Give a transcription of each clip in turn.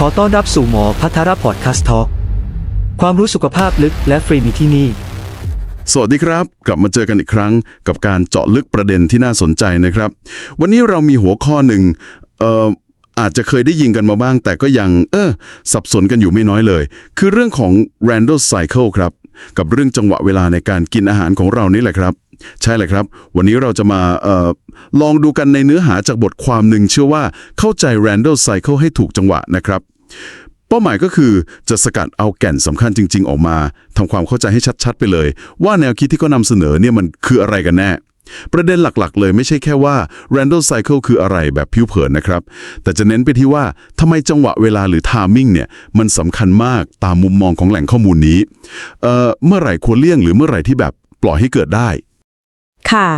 ขอต้อนรับสู่หมอพัทรพอดคาสต์ทอความรู้สุขภาพลึกและฟรีมีที่นี่ สวัสดีครับ กลับมาเจอกันอีกครั้ง กับการเจาะลึกประเด็นที่น่าสนใจนะครับ วันนี้เรามีหัวข้อหนึ่งเอ่ออาจจะเคยได้ยินกันมาบ้าง แต่ก็ยัง เออสับสนกันอยู่ไม่น้อยเลย คือเรื่องของ Randall cycle ครับ กับเรื่องจังหวะเวลาในการกินอาหารของเรานี่แหละครับ ใช่เลยครับ วันนี้เราจะมาออลองดูกันในเนื้อหาจากบทความหนึ่งเชื่อว่าเข้าใจ Randall cycle ให้ถูกจังหวะนะครับ เป้าหมายก็คือจะสกัดเอาแก่นสำคัญจริง ๆ ออกมาทำความเข้าใจให้ชัด ๆ ไปเลย ว่าแนวคิดที่เขานำเสนอเนี่ยมันคืออะไรกันแน่ ประเด็นหลักๆ เลยไม่ใช่แค่ว่า Randall cycle คืออะไรแบบผิวเผินนะครับ แต่จะเน้นไปที่ว่าทำไมจังหวะเวลาหรือ timing เนี่ย มันสำคัญมากตามมุมมองของแหล่งข้อมูลนี้เอ่อเมื่อไหร่ควรเลี่ยงหรือเมื่อไหร่ที่แบบปล่อยให้เกิดได้ ค่ะ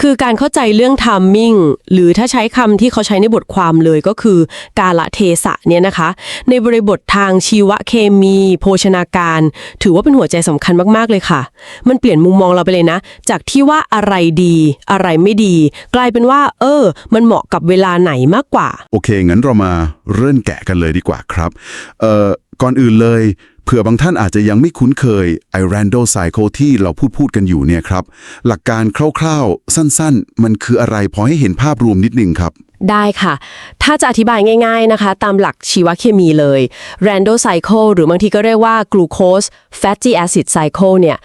คือการเข้าใจเรื่อง timing หรือถ้าใช้คำที่เขาใช้ในบทความเลยก็คือ กาละเทศะเนี่ยนะคะ ในบริบททางชีวเคมี โภชนาการ ถือว่าเป็นหัวใจสำคัญมาก ๆ เลยค่ะ มันเปลี่ยนมุมมองเราไปเลยนะ จากที่ว่าอะไรดี อะไรไม่ดี กลายเป็นว่า เออ มันเหมาะกับเวลาไหนมากกว่า โอเค งั้นเรามาเริ่มแกะกันเลยดีกว่าครับ เอ่อ ก่อนอื่นเลย เผื่อบางท่านอาจจะยังไม่คุ้นเคยไอ random cycle ที่เราพูดพูดกันอยู่เนี่ยครับ หลักการคร่าวๆ สั้นๆ มันคืออะไรพอให้เห็นภาพรวมนิดนึงครับ ได้ค่ะ ถ้าจะอธิบายง่ายๆนะคะ ตามหลักชีวเคมีเลย random cycle หรือบางทีก็เรียกว่า glucose fatty acid cycle เนี่ย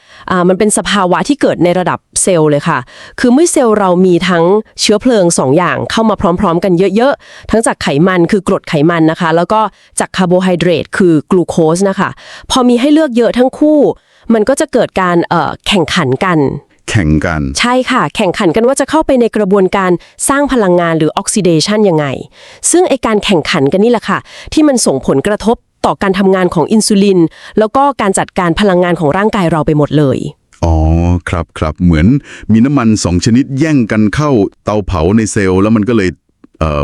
มันเป็นสภาวะที่เกิดในระดับเซลล์เลยค่ะ คือเมื่อเซลล์เรามีทั้งเชื้อเพลิง 2 อย่างเข้ามาพร้อมๆ กันเยอะๆ ทั้งจากไขมันคือกรดไขมันนะคะ แล้วก็จากคาร์โบไฮเดรตคือกลูโคสนะคะ พอมีให้เลือกเยอะทั้งคู่ มันก็จะเกิดการแข่งขันกัน แข่งกัน ใช่ค่ะ แข่งขันกันว่าจะเข้าไปในกระบวนการสร้างพลังงานหรือออกซิเดชันยังไง ซึ่งไอการแข่งขันกันนี่แหละค่ะ ที่มันส่งผลกระทบต่อการทำงานของอินซูลิน แล้วก็การจัดการพลังงานของร่างกายเราไปหมดเลย อ๋อ ครับครับเหมือนมีน้ำมันสองชนิดแย่งกันเข้าเตาเผาในเซลล์แล้วมันก็เลยเอ่อ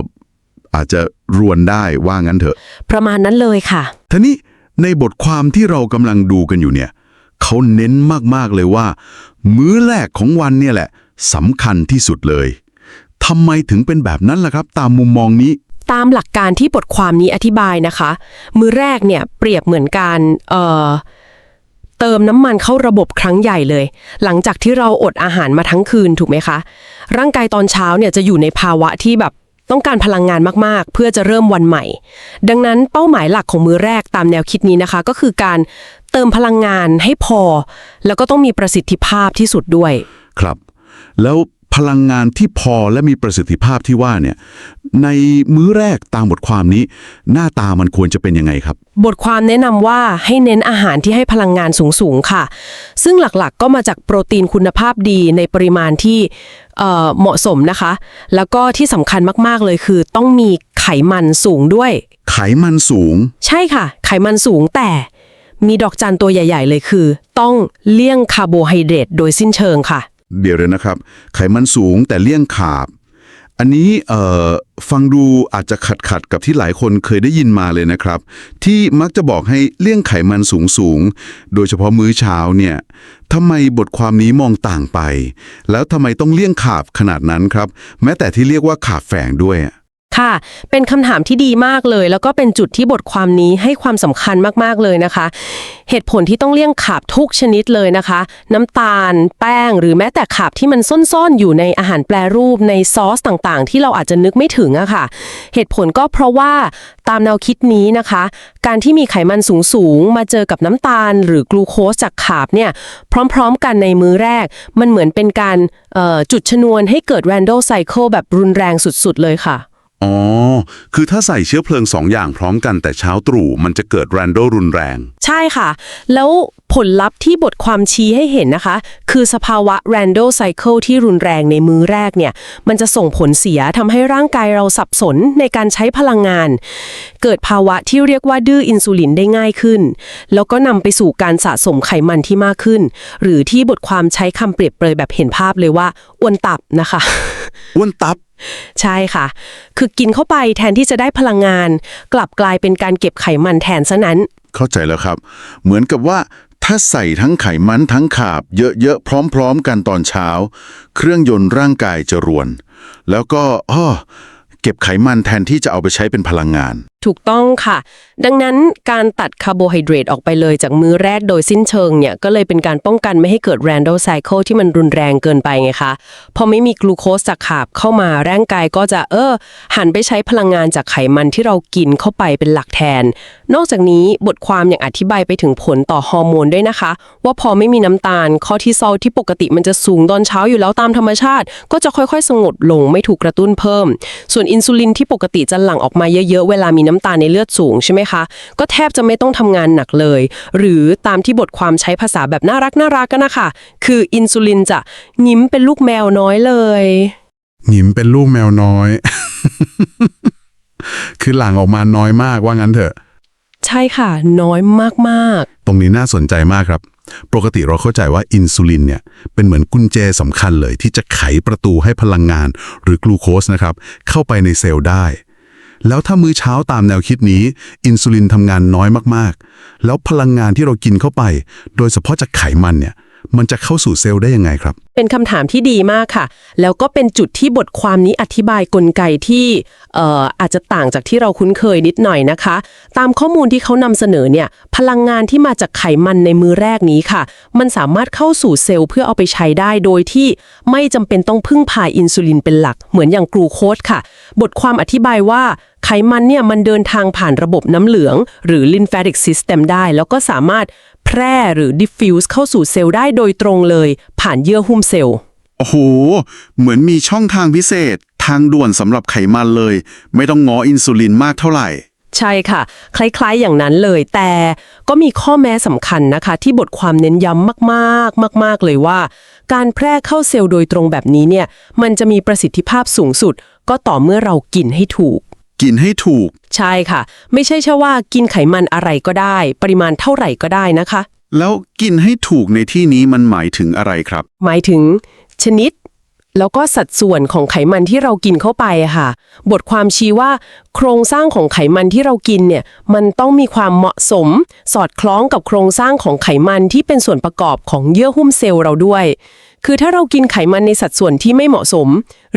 อาจจะรวนได้ว่างั้นเถอะ ประมาณนั้นเลยค่ะ ทีนี้ในบทความที่เรากำลังดูกันอยู่เนี่ย เขาเน้นมากๆเลยว่า มื้อแรกของวันเนี่ยแหละสำคัญที่สุดเลยทำไมถึงเป็นแบบนั้นล่ะครับ ตามมุมมองนี้ ตามหลักการที่บทความนี้อธิบายนะคะ มือแรกเนี่ยเปรียบเหมือนการเอ่อเติมน้ำมันเข้าระบบครั้งใหญ่เลย หลังจากที่เราอดอาหารมาทั้งคืนถูกไหมคะ ร่างกายตอนเช้าเนี่ยจะอยู่ในภาวะที่แบบ ต้องการพลังงานมากๆ เพื่อจะเริ่มวันใหม่ ดังนั้นเป้าหมายหลักของมือแรกตามแนวคิดนี้นะคะ ก็คือการเติมพลังงานให้พอ แล้วก็ต้องมีประสิทธิภาพที่สุดด้วย ครับ แล้ว พลังงานที่พอและมีประสิทธิภาพที่ว่าเนี่ยในมื้อแรกตามบทความนี้ หน้าตามันควรจะเป็นยังไงครับ บทความแนะนำว่าให้เน้นอาหารที่ให้พลังงานสูงๆค่ะ ซึ่งหลักๆก็มาจากโปรตีนคุณภาพดีในปริมาณที่เอ่อเหมาะสมนะคะ แล้วก็ที่สำคัญมากๆเลยคือ ต้องมีไขมันสูงด้วย ไขมันสูง ใช่ค่ะ ไขมันสูงแต่มีดอกจันตัวใหญ่ ๆ เลยคือ ต้องเลี่ยงคาร์โบไฮเดรตโดยสิ้นเชิงค่ะ เดี๋ยวเลยนะครับ ไขมันสูงแต่เลี่ยงขาบ อันนี้ฟังดูอาจจะขัดขัดกับที่หลายคนเคยได้ยินมาเลยนะครับ ที่มักจะบอกให้เลี่ยงไขมันสูงสูงๆโดยเฉพาะมื้อเช้าเนี่ยทำไมบทความนี้มองต่างไป แล้วทำไมต้องเลี่ยงขาบขนาดนั้นครับ แม้แต่ที่เรียกว่าขาบแฝงด้วยอะ ค่ะ เป็นคำถามที่ดีมากเลย แล้วก็เป็นจุดที่บทความนี้ให้ความสำคัญมากๆเลยนะคะ เหตุผลที่ต้องเลี่ยงขาบทุกชนิดเลยนะคะ น้ำตาล แป้ง หรือแม้แต่ขาบที่มันซ่อนๆอยู่ในอาหารแปรรูปในซอสต่างๆ ที่เราอาจจะนึกไม่ถึงอะค่ะ เหตุผลก็เพราะว่าตามแนวคิดนี้นะคะ การที่มีไขมันสูงๆมาเจอกับน้ำตาล หรือกลูโคสจากขาบเนี่ยพร้อม ๆ กันในมื้อแรก มันเหมือนเป็นการจุดชนวนให้เกิด random cycle แบบรุนแรงสุด ๆ เลยค่ะ อ๋อ คือถ้าใส่เชื้อเพลิงสองอย่างพร้อมกันแต่เช้าตรู่มันจะเกิดแรนโดรุนแรง ใช่ค่ะ แล้วผลลัพธ์ที่บทความชี้ให้เห็นนะคะ คือสภาวะ random cycle ที่รุนแรงในมื้อแรกเนี่ย มันจะส่งผลเสียทำให้ร่างกายเราสับสนในการใช้พลังงาน เกิดภาวะที่เรียกว่าดื้ออินซูลินได้ง่ายขึ้น แล้วก็นำไปสู่การสะสมไขมันที่มากขึ้น หรือที่บทความใช้คำเปรียบเปรยแบบเห็นภาพเลยว่าอ้วนตับนะคะอ้วนตับ ใช่ค่ะ คือกินเข้าไปแทนที่จะได้พลังงาน กลับกลายเป็นการเก็บไขมันแทนซะนั้น เข้าใจแล้วครับ เหมือนกับว่าถ้าใส่ทั้งไขมันทั้งขาบ เยอะๆ พร้อมๆ กันตอนเช้า เครื่องยนต์ร่างกายจะรวน แล้วก็อ้อเก็บไขมันแทนที่จะเอาไปใช้เป็นพลังงาน ถูกต้องค่ะ ดังนั้นการตัดคาร์โบไฮเดรตออกไปเลยจากมื้อแรกโดยสิ้นเชิงเนี่ย ก็เลยเป็นการป้องกันไม่ให้เกิด random cycle ที่มันรุนแรงเกินไปไงคะ พอไม่มีกลูโคสจากขาบเข้ามาร่างกายก็จะเออ หันไปใช้พลังงานจากไขมันที่เรากินเข้าไปเป็นหลักแทน นอกจากนี้บทความยังอธิบายไปถึงผลต่อฮอร์โมนด้วยนะคะ ว่าพอไม่มีน้ำตาลคอร์ติซอลที่ปกติมันจะสูงตอนเช้าอยู่แล้วตามธรรมชาติ ก็จะค่อยๆ สงบลงไม่ถูกกระตุ้นเพิ่ม ส่วนอินซูลินที่ปกติจะหลั่งออกมาเยอะๆเวลามีน้ำตาลในเลือดสูงใช่ไหมคะ ก็แทบจะไม่ต้องทำงานหนักเลย หรือตามที่บทความใช้ภาษาแบบน่ารักน่ารักกันนะคะ คืออินซูลินจะยิ้มเป็นลูกแมวน้อยเลยหนิมเป็นลูกแมวน้อย คือหลังออกมาน้อยมากว่างั้นเถอะ ใช่ค่ะ น้อยมากๆ ตรงนี้น่าสนใจมากครับปกติเราเข้าใจว่าอินซูลินเนี่ยเป็นเหมือนกุญแจสำคัญเลยที่จะไขประตูให้พลังงาน หรือกลูโคสนะครับเข้าไปในเซลล์ได้ แล้วถ้ามื้อเช้าตามแนวคิดนี้ อินซูลินทำงานน้อยมากๆ แล้วพลังงานที่เรากินเข้าไป โดยเฉพาะจากไขมันเนี่ย มันจะเข้าสู่เซลล์ได้ยังไงครับ เป็นคำถามที่ดีมากค่ะ แล้วก็เป็นจุดที่บทความนี้อธิบายกลไกที่เอ่ออาจจะต่างจากที่เราคุ้นเคยนิดหน่อยนะคะ ตามข้อมูลที่เขานำเสนอเนี่ยพลังงานที่มาจากไขมันในมือแรกนี้ค่ะ มันสามารถเข้าสู่เซลล์เพื่อเอาไปใช้ได้โดยที่ไม่จำเป็นต้องพึ่งพาอินซูลินเป็นหลักเหมือนอย่างกลูโคสค่ะ บทความอธิบายว่าไขมันเนี่ยมันเดินทางผ่านระบบน้ำเหลือง หรือ lymphatic system ได้ แล้วก็สามารถ แพร่หรือ diffuse เข้าสู่เซลล์ได้โดยตรงเลย ผ่านเยื่อหุ้มเซลล์ โอ้โห เหมือนมีช่องทางพิเศษ ทางด่วนสำหรับไขมันเลย ไม่ต้องงออินซูลินมากเท่าไหร่ ใช่ค่ะ คล้ายๆอย่างนั้นเลย แต่ก็มีข้อแม้สำคัญนะคะ ที่บทความเน้นย้ำมากๆ มาก ๆ เลยว่า การแพร่เข้าเซลล์โดยตรงแบบนี้เนี่ย มันจะมีประสิทธิภาพสูงสุด ก็ต่อเมื่อเรากินให้ถูก กินให้ถูก ใช่ค่ะ ไม่ใช่แค่ว่ากินไขมันอะไรก็ได้ ปริมาณเท่าไหร่ก็ได้นะคะ แล้วกินให้ถูกในที่นี้มันหมายถึงอะไรครับ หมายถึง ชนิด แล้วก็สัดส่วนของไขมันที่เรากินเข้าไปอะค่ะ บทความชี้ว่า โครงสร้างของไขมันที่เรากินเนี่ยมันต้องมีความเหมาะสม สอดคล้องกับโครงสร้างของไขมันที่เป็นส่วนประกอบของเยื่อหุ้มเซลล์เราด้วย คือถ้าเรากินไขมันในสัดส่วนที่ไม่เหมาะสม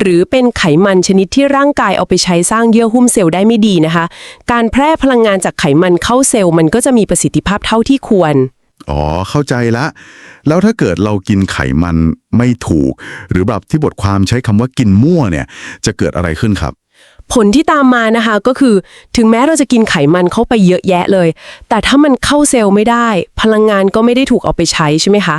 หรือเป็นไขมันชนิดที่ร่างกายเอาไปใช้สร้างเยื่อหุ้มเซลล์ได้ไม่ดีนะคะ การแพร่พลังงานจากไขมันเข้าเซลล์มันก็จะมีประสิทธิภาพเท่าที่ควร อ๋อ เข้าใจละ แล้วถ้าเกิดเรากินไขมันไม่ถูก หรือแบบที่บทความใช้คำว่ากินมั่วเนี่ย จะเกิดอะไรขึ้นครับ ผลที่ตามมานะคะก็คือถึงแม้เราจะกินไขมันเข้าไปเยอะแยะเลย แต่ถ้ามันเข้าเซลล์ไม่ได้ พลังงานก็ไม่ได้ถูกเอาไปใช้ใช่ไหมคะ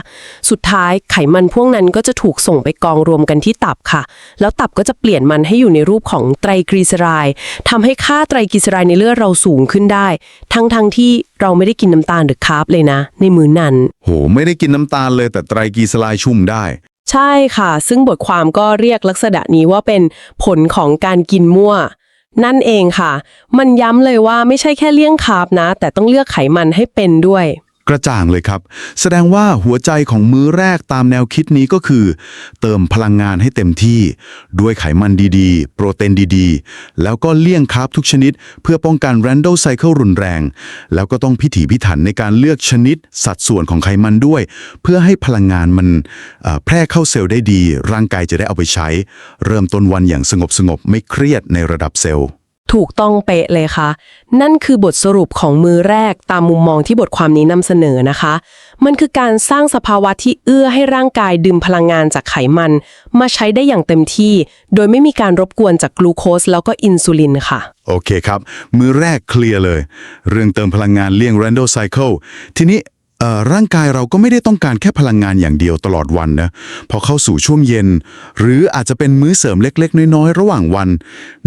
สุดท้ายไขมันพวกนั้นก็จะถูกส่งไปกองรวมกันที่ตับค่ะ แล้วตับก็จะเปลี่ยนมันให้อยู่ในรูปของไตรกลีเซอไรด์ทำให้ค่าไตรกลีเซอไรด์ในเลือดเราสูงขึ้นได้ ทั้งๆทที่เราไม่ได้กินน้ำตาลหรือคาร์บเลยนะ ในมื้อนั้น โห ไม่ได้กินน้ำตาลเลยแต่ไตรกลีเซอไรด์ชุ่มได้ ใช่ค่ะ ซึ่งบทความก็เรียกลักษณะนี้ว่าเป็นผลของการกินมั่ว นั่นเองค่ะ มันย้ำเลยว่าไม่ใช่แค่เลี่ยงคาร์บนะ แต่ต้องเลือกไขมันให้เป็นด้วย กระจ่างเลยครับ แสดงว่าหัวใจของมื้อแรกตามแนวคิดนี้ก็คือ เติมพลังงานให้เต็มที่ ด้วยไขมันดีๆ โปรตีนดีๆ แล้วก็เลี่ยงคาร์บทุกชนิด เพื่อป้องกัน random cycle รุนแรง แล้วก็ต้องพิถีพิถันในการเลือกชนิด สัดส่วนของไขมันด้วย เพื่อให้พลังงานมันแพร่เข้าเซลล์ได้ดี ร่างกายจะได้เอาไปใช้ เริ่มต้นวันอย่างสงบสงบๆไม่เครียดในระดับเซลล์ ถูกต้องเป๊ะเลยค่ะ นั่นคือบทสรุปของมือแรกตามมุมมองที่บทความนี้นำเสนอนะคะ มันคือการสร้างสภาวะที่เอื้อให้ร่างกายดึงพลังงานจากไขมัน มาใช้ได้อย่างเต็มที่ โดยไม่มีการรบกวนจากกลูโคสแล้วก็อินซูลินค่ะ โอเคครับ มือแรกเคลียร์เลย เรื่องเติมพลังงานเลี่ยง random cycle ทีนี้ ร่างกายเราก็ไม่ได้ต้องการแค่พลังงานอย่างเดียวตลอดวันนะพอเข้าสู่ช่วงเย็น หรืออาจจะเป็นมื้อเสริมเล็ก ๆ น้อยๆระหว่างวัน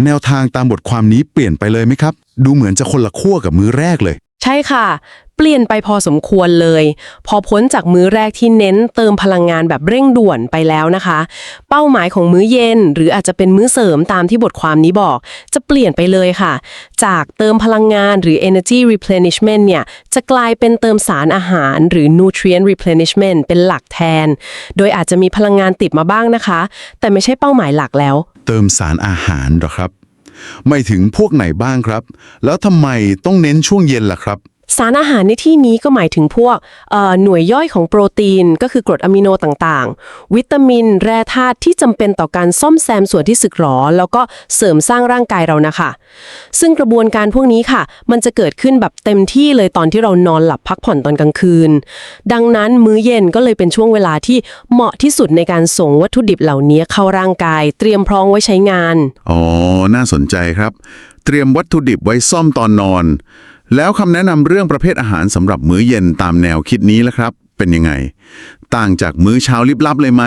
แนวทางตามบทความนี้เปลี่ยนไปเลยไหมครับ ดูเหมือนจะคนละขั้วกับมื้อแรกเลย ใช่ค่ะ เปลี่ยนไปพอสมควรเลย พอพ้นจากมื้อแรกที่เน้นเติมพลังงานแบบเร่งด่วนไปแล้วนะคะ เป้าหมายของมื้อเย็น หรืออาจจะเป็นมื้อเสริมตามที่บทความนี้บอก จะเปลี่ยนไปเลยค่ะ จากเติมพลังงานหรือ energy replenishment เนี่ยจะกลายเป็นเติมสารอาหาร หรือ nutrient replenishment เป็นหลักแทน โดยอาจจะมีพลังงานติดมาบ้างนะคะ แต่ไม่ใช่เป้าหมายหลักแล้ว เติมสารอาหารเหรอครับ ไม่ถึงพวกไหนบ้างครับ แล้วทำไมต้องเน้นช่วงเย็นล่ะครับ สารอาหารในที่นี้ก็หมายถึงพวกหน่วยย่อยของโปรตีน ก็คือกรดอะมิโนต่างๆ วิตามิน แร่ธาตุที่จำเป็นต่อการซ่อมแซมส่วนที่สึกหรอ แล้วก็เสริมสร้างร่างกายเรานะคะ ซึ่งกระบวนการพวกนี้ค่ะ มันจะเกิดขึ้นแบบเต็มที่เลยตอนที่เรานอนหลับพักผ่อนตอนกลางคืน ดังนั้นมื้อเย็นก็เลยเป็นช่วงเวลาที่เหมาะที่สุดในการส่งวัตถุดิบเหล่านี้เข้าร่างกาย เตรียมพร้อมไว้ใช้งานอ๋อน่าสนใจครับ เตรียมวัตถุดิบไว้ซ่อมตอนนอน แล้วคำแนะนำเรื่องประเภทอาหารสำหรับมื้อเย็นตามแนวคิดนี้ล้วครับ เป็นยังไง ต่างจากมื้อเช้าลิบลับเลยไหม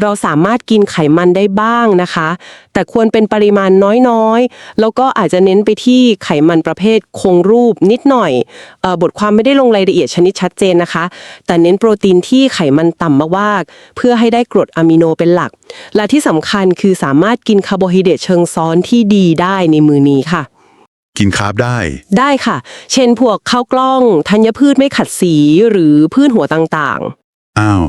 เราสามารถกินไขมันได้บ้างนะคะ แต่ควรเป็นปริมาณน้อยๆ แล้วก็อาจจะเน้นไปที่ไขมันประเภทคงรูปนิดหน่อยเออบทความไม่ได้ลงรายละเอียดชนิดชัดเจนนะคะ แต่เน้นโปรตีนที่ไขมันต่ำมากๆเพื่อให้ได้กรดอะมิโนเป็นหลัก และที่สำคัญคือสามารถกินคาร์โบไฮเดรตเชิงซ้อนที่ดีได้ในมื้อนี้ค่ะ กินคาร์บได้ ได้ค่ะ เช่นพวกข้าวกล้องธัญพืชไม่ขัดสีหรือพืชหัวต่างๆอ้าว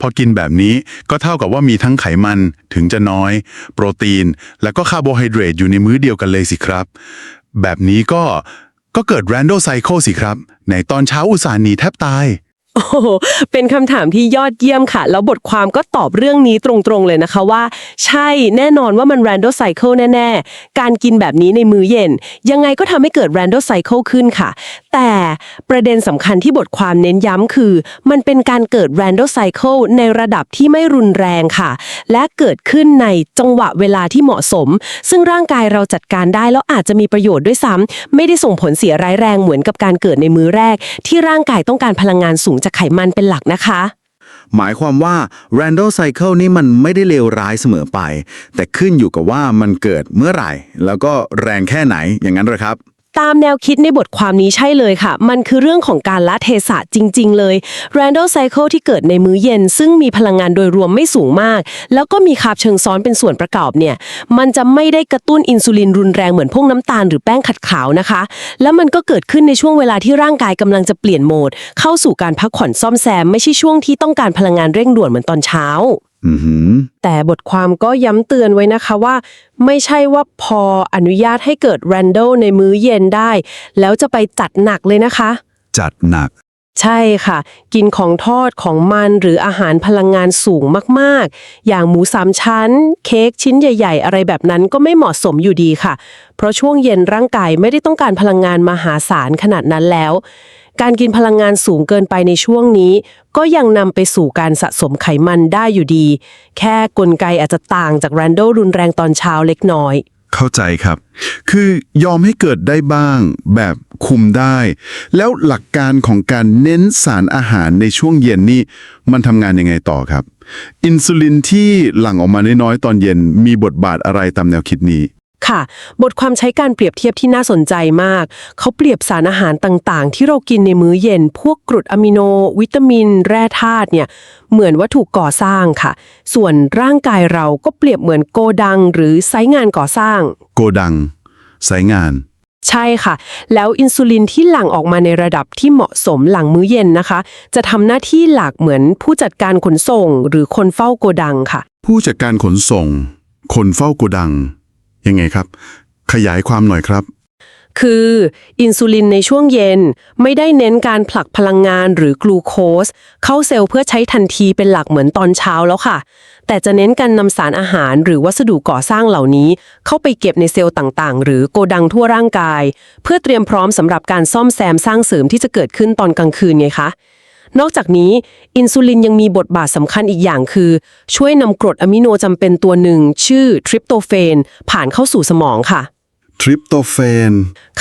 พอกินแบบนี้ก็เท่ากับว่ามีทั้งไขมันถึงจะน้อย โปรตีน แล้วก็คาร์โบไฮเดรตอยู่ในมื้อเดียวกันเลยสิครับ แบบนี้ก็ก็เกิด random cycle สิครับ ในตอนเช้าอุตส่าห์หนีแทบตาย โอ้โหเป็นคำถามที่ยอดเยี่ยมค่ะ แล้วบทความก็ตอบเรื่องนี้ตรงๆเลยนะคะว่า ใช่แน่นอนว่ามัน random cycle แน่ ๆ การกินแบบนี้ในมื้อเย็น ยังไงก็ทำให้เกิด random cycle ขึ้นค่ะ แต่ประเด็นสำคัญที่บทความเน้นย้ำคือ มันเป็นการเกิด random cycle ในระดับที่ไม่รุนแรงค่ะ และเกิดขึ้นในจังหวะเวลาที่เหมาะสม ซึ่งร่างกายเราจัดการได้แล้วอาจจะมีประโยชน์ด้วยซ้ำไม่ได้ส่งผลเสียร้ายแรงเหมือนกับการเกิดในมือแรก ที่ร่างกายต้องการพลังงานสูงจากไขมันเป็นหลักนะคะหมายความว่า random cycle นี่มันไม่ได้เลวร้ายเสมอไป แต่ขึ้นอยู่กับว่ามันเกิดเมื่อไหร่ แล้วก็แรงแค่ไหนอย่างนั้นเหรอครับ ตามแนวคิดในบทความนี้ใช่เลยค่ะ มันคือเรื่องของการละเทศะจริง ๆ เลย random cycle ที่เกิดในมื้อเย็น ซึ่งมีพลังงานโดยรวมไม่สูงมาก แล้วก็มีคาร์บเชิงซ้อนเป็นส่วนประกอบเนี่ย มันจะไม่ได้กระตุ้นอินซูลินรุนแรงเหมือนพวกน้ำตาลหรือแป้งขัดขาวนะคะ แล้วมันก็เกิดขึ้นในช่วงเวลาที่ร่างกายกำลังจะเปลี่ยนโหมด เข้าสู่การพักผ่อนซ่อมแซม ไม่ใช่ช่วงที่ต้องการพลังงานเร่งด่วนเหมือนตอนเช้า แต่บทความก็ย้ำเตือนไว้นะคะว่า ไม่ใช่ว่าพออนุญาตให้เกิด random ในมื้อเย็นได้ แล้วจะไปจัดหนักเลยนะคะ จัดหนัก ใช่ค่ะ กินของทอดของมันหรืออาหารพลังงานสูงมากๆ อย่างหมูสามชั้น เค้กชิ้นใหญ่ ๆ อะไรแบบนั้นก็ไม่เหมาะสมอยู่ดีค่ะ เพราะช่วงเย็นร่างกายไม่ได้ต้องการพลังงานมหาศาลขนาดนั้นแล้ว การกินพลังงานสูงเกินไปในช่วงนี้ ก็ยังนำไปสู่การสะสมไขมันได้อยู่ดี แค่กลไกอาจจะต่างจากแรนโดรุนแรงตอนเช้าเล็กน้อย เข้าใจครับ คือยอมให้เกิดได้บ้าง แบบคุมได้ แล้วหลักการของการเน้นสารอาหารในช่วงเย็นนี่มันทำงานยังไงต่อครับ อินซูลินที่หลั่งออกมาน้อยๆตอนเย็นมีบทบาทอะไรตามแนวคิดนี้ ค่ะ บทความใช้การเปรียบเทียบที่น่าสนใจมาก เขาเปรียบสารอาหารต่างๆ ที่เรากินในมื้อเย็น พวกกรดอะมิโน วิตามิน แร่ธาตุเนี่ย เหมือนวัตถุก่อสร้างค่ะ ส่วนร่างกายเราก็เปรียบเหมือนโกดัง หรือไซต์งานก่อสร้าง โกดัง สายงาน ใช่ค่ะ แล้วอินซูลินที่หลั่งออกมาในระดับที่เหมาะสมหลังมื้อเย็นนะคะ จะทำหน้าที่หลักเหมือนผู้จัดการขนส่ง หรือคนเฝ้าโกดังค่ะ ผู้จัดการขนส่ง คนเฝ้าโกดัง ยังไงครับ ขยายความหน่อยครับ คืออินซูลินในช่วงเย็นไม่ได้เน้นการผลักพลังงานหรือกลูโคส เข้าเซลล์เพื่อใช้ทันทีเป็นหลักเหมือนตอนเช้าแล้วค่ะ แต่จะเน้นการนำสารอาหารหรือวัสดุก่อสร้างเหล่านี้ เข้าไปเก็บในเซลล์ต่างๆ หรือโกดังทั่วร่างกาย เพื่อเตรียมพร้อมสำหรับการซ่อมแซมสร้างเสริมที่จะเกิดขึ้นตอนกลางคืนไงคะ นอกจากนี้ อินซูลินยังมีบทบาทสำคัญอีกอย่างคือ ช่วยนำกรดอะมิโนจำเป็นตัวหนึ่ง ชื่อทริปโตเฟน ผ่านเข้าสู่สมองค่ะ ทริปโตเฟน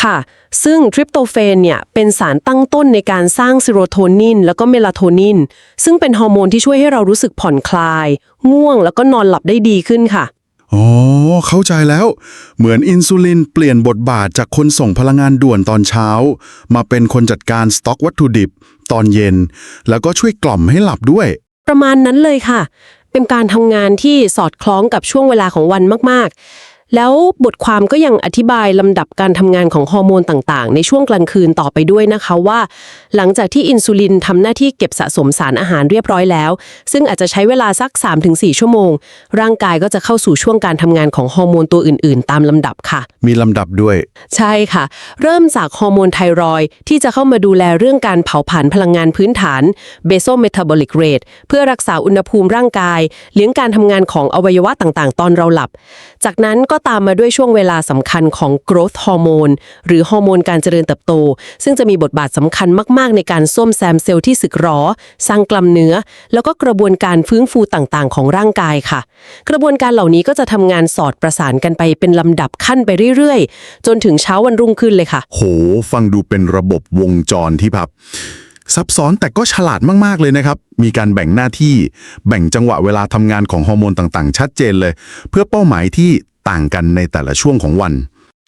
ค่ะ ซึ่งทริปโตเฟนเนี่ยเป็นสารตั้งต้นในการสร้างเซโรโทนิน แล้วก็เมลาโทนิน ซึ่งเป็นฮอร์โมนที่ช่วยให้เรารู้สึกผ่อนคลาย ง่วงแล้วก็นอนหลับได้ดีขึ้นค่ะ อ๋อ เข้าใจแล้ว เหมือนอินซูลินเปลี่ยนบทบาทจากคนส่งพลังงานด่วนตอนเช้า มาเป็นคนจัดการสต็อกวัตถุดิบ ตอนเย็น แล้วก็ช่วยกล่อมให้หลับด้วย ประมาณนั้นเลยค่ะ เป็นการทำงานที่สอดคล้องกับช่วงเวลาของวันมากๆ แล้วบทความก็ยังอธิบายลำดับการทำงานของฮอร์โมนต่างๆ ในช่วงกลางคืนต่อไปด้วยนะคะว่า หลังจากที่อินซูลินทำหน้าที่เก็บสะสมสารอาหารเรียบร้อยแล้ว ซึ่งอาจจะใช้เวลาสัก 3-4 ชั่วโมง ร่างกายก็จะเข้าสู่ช่วงการทำงานของฮอร์โมนตัวอื่น ๆ ตามลำดับค่ะ มีลำดับด้วย ใช่ค่ะ เริ่มจากฮอร์โมนไทรอยด์ที่จะเข้ามาดูแลเรื่องการเผาผลาญพลังงานพื้นฐาน basal metabolic rate เพื่อรักษาอุณหภูมิร่างกาย เลี้ยงการทำงานของอวัยวะต่างๆ ตอนเราหลับ จากนั้นก็ตามมาด้วยช่วงเวลาสำคัญของ growth hormone หรือฮอร์โมนการเจริญเติบโต ซึ่งจะมีบทบาทสำคัญมาก ๆ ในการส้มแซมเซลล์ที่สึกหรอ สร้างกล้ามเนื้อ แล้วก็กระบวนการฟื้นฟูต่าง ๆ ของร่างกายค่ะ กระบวนการเหล่านี้ก็จะทำงานสอดประสานกันไปเป็นลำดับขั้นไปเรื่อย ๆ จนถึงเช้าวันรุ่งขึ้นเลยค่ะ โห ฟังดูเป็นระบบวงจรที่แบบซับซ้อนแต่ก็ฉลาดมาก ๆ เลยนะครับ มีการแบ่งหน้าที่ แบ่งจังหวะเวลาทำงานของฮอร์โมนต่าง ๆ ชัดเจนเลย เพื่อเป้าหมายที่ ต่างกันในแต่ละช่วงของวัน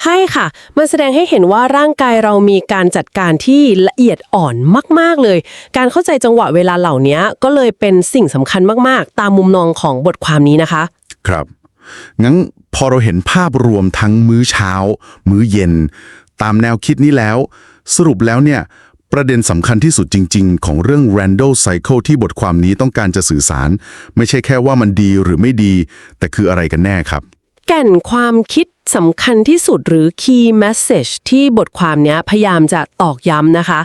ใช่ค่ะ มันแสดงให้เห็นว่าร่างกายเรามีการจัดการที่ละเอียดอ่อนมาก ๆ เลย การเข้าใจจังหวะเวลาเหล่านี้ก็เลยเป็นสิ่งสำคัญมาก ๆ ตามมุมมองของบทความนี้นะคะ ครับ งั้นพอเราเห็นภาพรวมทั้งมื้อเช้า มื้อเย็น ตามแนวคิดนี้แล้ว สรุปแล้วเนี่ยประเด็นสำคัญที่สุดจริง ๆ ของเรื่อง Randall Cycle ที่บทความนี้ต้องการจะสื่อสาร ไม่ใช่แค่ว่ามันดีหรือไม่ดี แต่คืออะไรกันแน่ครับ แก่นความคิดสำคัญที่สุดหรือ key message ที่บทความนี้พยายามจะตอกย้ำนะคะ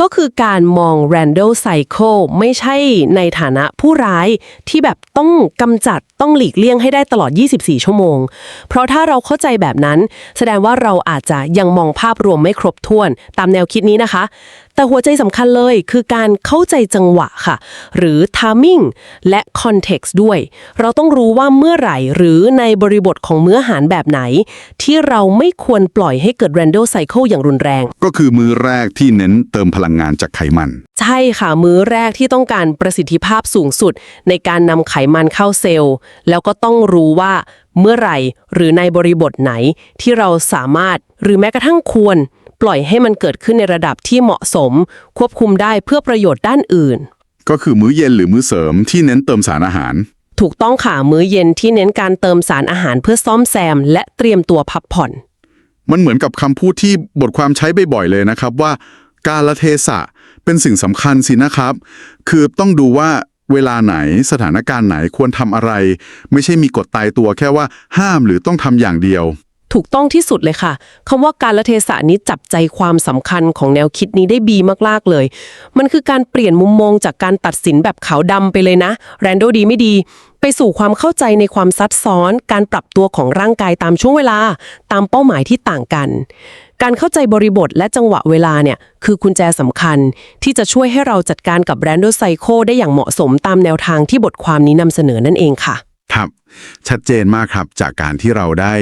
ก็คือการมอง Randall Cycle ไม่ใช่ในฐานะผู้ร้ายที่แบบต้องกำจัดต้องหลีกเลี่ยงให้ได้ตลอด 24 ชั่วโมง เพราะถ้าเราเข้าใจแบบนั้น แสดงว่าเราอาจจะยังมองภาพรวมไม่ครบถ้วน ตามแนวคิดนี้นะคะแต่หัวใจสำคัญเลยคือการเข้าใจจังหวะค่ะ หรือ timing และ context ด้วย เราต้องรู้ว่าเมื่อไหร่หรือในบริบทของมื้ออาหารแบบไหน ที่เราไม่ควรปล่อยให้เกิด Randall Cycle อย่างรุนแรง ก็คือมื้อแรกที่เน้นเติมพลังงานจากไขมัน ใช่ค่ะ มื้อแรกที่ต้องการประสิทธิภาพสูงสุด ในการนำไขมันเข้าเซลล์ แล้วก็ต้องรู้ว่าเมื่อไหร่หรือในบริบทไหนที่เราสามารถหรือแม้กระทั่งควร ปล่อยให้มันเกิดขึ้นในระดับที่เหมาะสม ควบคุมได้เพื่อประโยชน์ด้านอื่น ก็คือมื้อเย็นหรือมื้อเสริมที่เน้นเติมสารอาหาร ถูกต้องค่ะมื้อเย็นที่เน้นการเติมสารอาหารเพื่อซ่อมแซม และเตรียมตัวพักผ่อน มันเหมือนกับคำพูดที่บทความใช้บ่อยๆเลยนะครับว่า การละเทศะเป็นสิ่งสำคัญสินะครับ คือต้องดูว่าเวลาไหนสถานการณ์ไหนควรทำอะไร ไม่ใช่มีกฎตายตัวแค่ว่าห้ามหรือต้องทำอย่างเดียว ถูกต้องที่สุดเลยค่ะคำว่าการละเทศะนี้จับใจความสำคัญของแนวคิดนี้ได้บีมากๆเลย มันคือการเปลี่ยนมุมมองจากการตัดสินแบบขาวดำไปเลยนะ แรนโดดีไม่ดี ไปสู่ความเข้าใจในความซับซ้อน การปรับตัวของร่างกายตามช่วงเวลา ตามเป้าหมายที่ต่างกัน การเข้าใจบริบทและจังหวะเวลาเนี่ยคือกุญแจสำคัญ ที่จะช่วยให้เราจัดการกับแรนโดไซโคได้อย่างเหมาะสมตามแนวทางที่บทความนี้นำเสนอนั่นเองค่ะ ชัดเจนมากครับจากการที่เราได้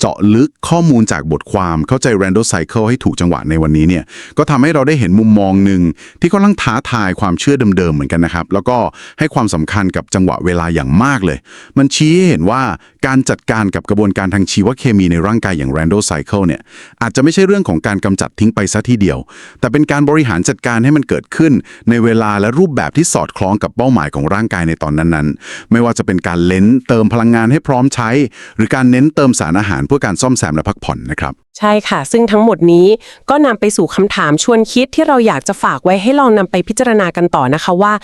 เจาะลึกข้อมูลจากบทความเข้าใจ Random Cycle ให้ถูกจังหวะในวันนี้เนี่ยก็ทำให้เราได้เห็นมุมมองหนึ่งที่ค่อนข้างท้าทายความเชื่อเดิมๆเหมือนกันนะครับ แล้วก็ให้ความสำคัญกับจังหวะเวลาอย่างมากเลย มันชี้ให้เห็นว่าการจัดการกับกระบวนการทางชีวเคมีในร่างกายอย่าง Randall Cycle เนี่ยอาจจะไม่ใช่เรื่องของการกำจัดทิ้งไปซะทีเดียว แต่เป็นการบริหารจัดการให้มันเกิดขึ้น ในเวลาและรูปแบบที่สอดคล้องกับเป้าหมายของร่างกายในตอนนั้นๆ ไม่ว่าจะเป็นการเล้นเติมพลังงานให้พร้อมใช้ หรือการเน้นเติมสารอาหารเพื่อการซ่อมแซมและพักผ่อนนะครับใช่ค่ะ ซึ่งทั้งหมดนี้ก็นำไปสู่คำถามชวนคิดที่เราอยากจะฝากไว้ให้ลองนำไปพิจารณากันต่อนะคะว่า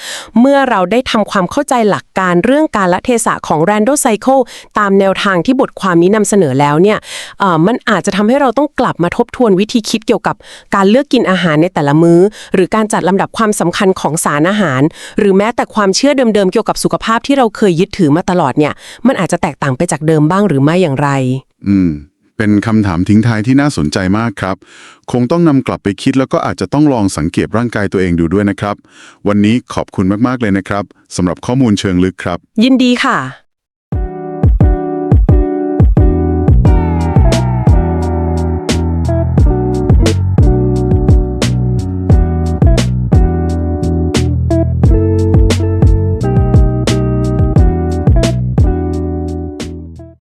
เมื่อเราได้ทำความเข้าใจหลักการเรื่องการละเทศะของ Randall Cycle ตามแนวทางที่บทความนี้นำเสนอแล้วเนี่ยเอ่อมันอาจจะทำให้เราต้องกลับมาทบทวนวิธีคิดเกี่ยวกับการเลือกกินอาหารในแต่ละมื้อ หรือการจัดลำดับความสำคัญของสารอาหาร หรือแม้แต่ความเชื่อเดิมๆเกี่ยวกับสุขภาพที่เราเคยยึดถือมาตลอดเนี่ย มันอาจจะแตกต่างไปจากเดิมบ้างหรือไม่อย่างไร อืมเป็นคำถามทิ้งท้ายที่น่าสนใจมากครับ คงต้องนำกลับไปคิดแล้วก็อาจจะต้องลองสังเกตร่างกายตัวเองดูด้วยนะครับ วันนี้ขอบคุณมากๆเลยนะครับสำหรับข้อมูลเชิงลึกครับ ยินดีค่ะ